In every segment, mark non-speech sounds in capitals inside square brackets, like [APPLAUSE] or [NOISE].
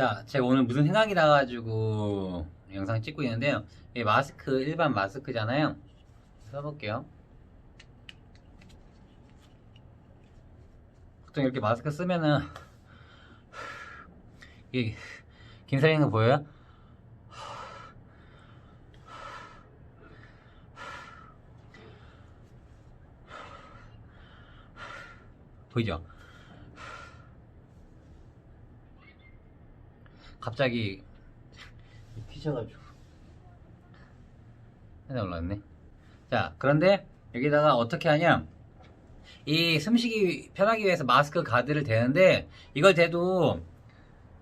자, 제가 오늘 무슨 생각이 나가지고 영상 찍고 있는데요. 이 마스크, 일반 마스크잖아요. 써볼게요. 보통 이렇게 마스크 쓰면은, 이게, 김사장님 거 보여요? 보이죠? 갑자기 피셔가지고. 하나 올랐네. 자 그런데 여기다가 어떻게 하냐? 이 숨쉬기 편하기 위해서 마스크 가드를 대는데 이걸 대도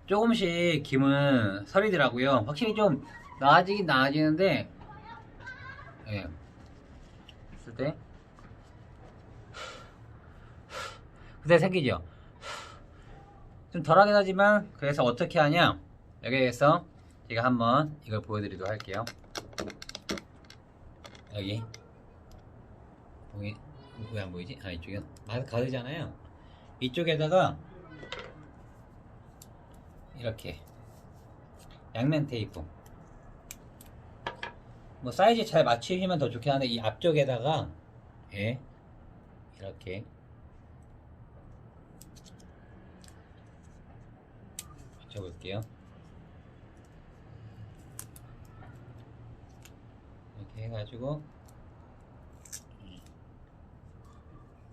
조금씩 김은 서리더라고요. 확실히 좀 나아지긴 나아지는데 예. 했을 때. 그때 생기죠 좀 덜하긴 하지만 그래서 어떻게 하냐? 여기에서 제가 한번 이걸 보여드리도록 할게요. 여기. 보이 왜안 보이지? 아 이쪽에 마스크 가드잖아요. 이쪽에다가 이렇게 양면 테이프. 뭐 사이즈 잘 맞추시면 더 좋긴 한데 이 앞쪽에다가 예 이렇게 붙여볼게요. 이렇게 해가지고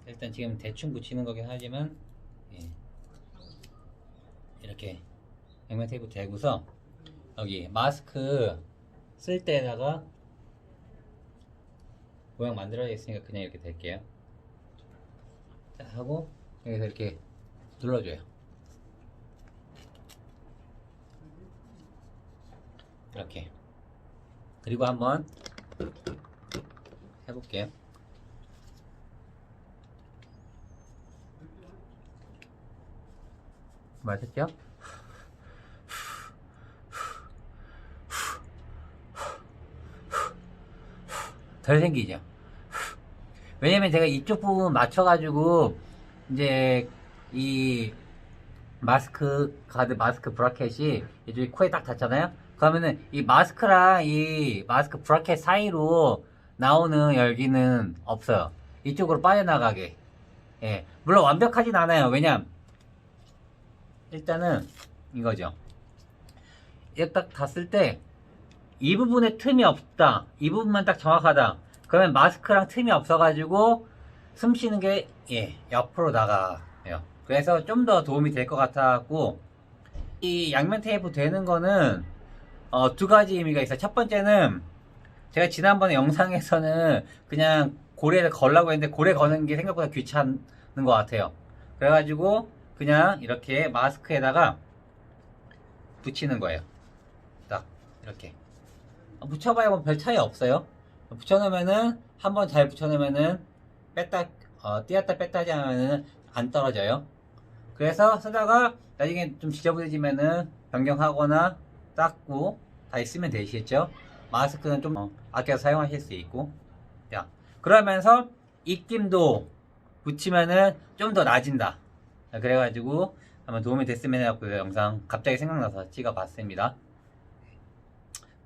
일단 지금 대충 붙이는 거긴 하지만 예. 이렇게 양면 테이프 대고서 여기 마스크 쓸 때에다가 모양 만들어져 있으니까 그냥 이렇게 될게요. 자 하고 여기서 이렇게 눌러줘요. 이렇게 그리고 한번 해볼게요 맞았죠? 덜 생기죠? 왜냐면 제가 이쪽 부분 맞춰가지고 이제 이 마스크 가드 마스크 브라켓이 이쪽에 코에 딱 닿잖아요 그러면은 이 마스크랑 이 마스크 브라켓 사이로 나오는 열기는 없어요. 이쪽으로 빠져나가게. 예. 물론 완벽하진 않아요. 왜냐 일단은 이거죠. 이렇게 딱 닿았을 때 이 부분에 틈이 없다. 이 부분만 딱 정확하다. 그러면 마스크랑 틈이 없어가지고 숨 쉬는 게 예, 옆으로 나가요. 그래서 좀 더 도움이 될 것 같았고 이 양면 테이프 되는 거는 어, 두 가지 의미가 있어요. 첫 번째는 제가 지난번에 영상에서는 그냥 고래를 걸라고 했는데 고래 거는 게 생각보다 귀찮은 것 같아요. 그래가지고 그냥 이렇게 마스크에다가 붙이는 거예요. 딱 이렇게 어, 붙여봐야 뭐별 차이 없어요. 붙여놓으면은 한번 잘 붙여놓으면은 뺐다 어, 띄었다 뺐다 하지 않으면은 안 떨어져요. 그래서 쓰다가 나중에 좀 지저분해지면은 변경하거나 닦고 다시 쓰면 되시겠죠? 마스크는 좀 어, 아껴서 사용하실 수 있고. 자 그러면서 입김도 붙이면은 좀더 나아진다. 자, 그래가지고 한번 도움이 됐으면 해갖고 이 영상 갑자기 생각나서 찍어봤습니다.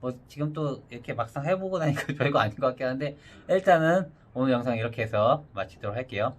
뭐 지금 또 이렇게 막상 해보고 나니까 [LAUGHS] 별거 아닌 것 같긴 한데 일단은 오늘 영상 이렇게 해서 마치도록 할게요